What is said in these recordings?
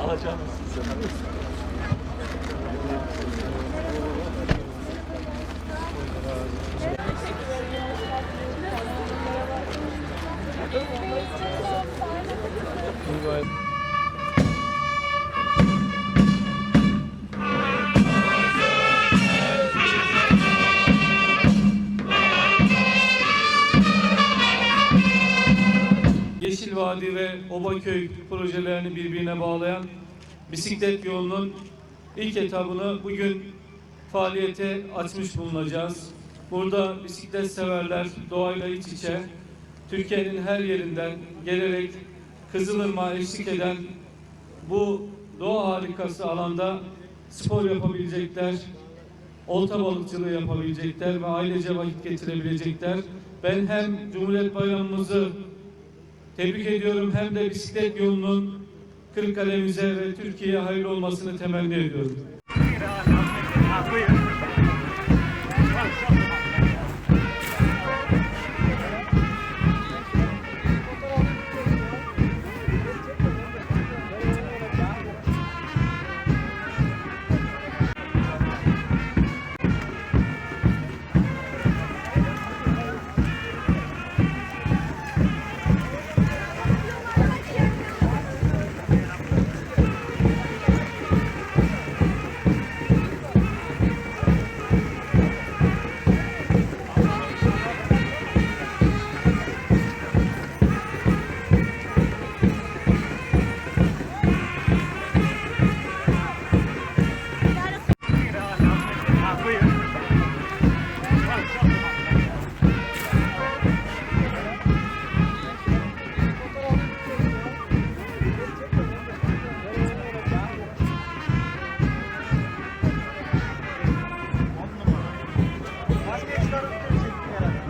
Alacağım sen. Yeşil Vadi ve Obaköy projelerini birbirine bağlayan bisiklet yolunun ilk etabını bugün faaliyete açmış bulunacağız. Burada bisiklet severler doğayla iç içe Türkiye'nin her yerinden gelerek Kızılırmak'a eşlik eden bu doğa harikası alanda spor yapabilecekler, olta balıkçılığı yapabilecekler ve ailece vakit getirebilecekler. Ben hem Cumhuriyet Bayramımızı tebrik ediyorum hem de bisiklet yolunun Kırıkkale'mize ve Türkiye'ye hayırlı olmasını temenni ediyorum.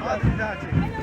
Hadi bir daha çek.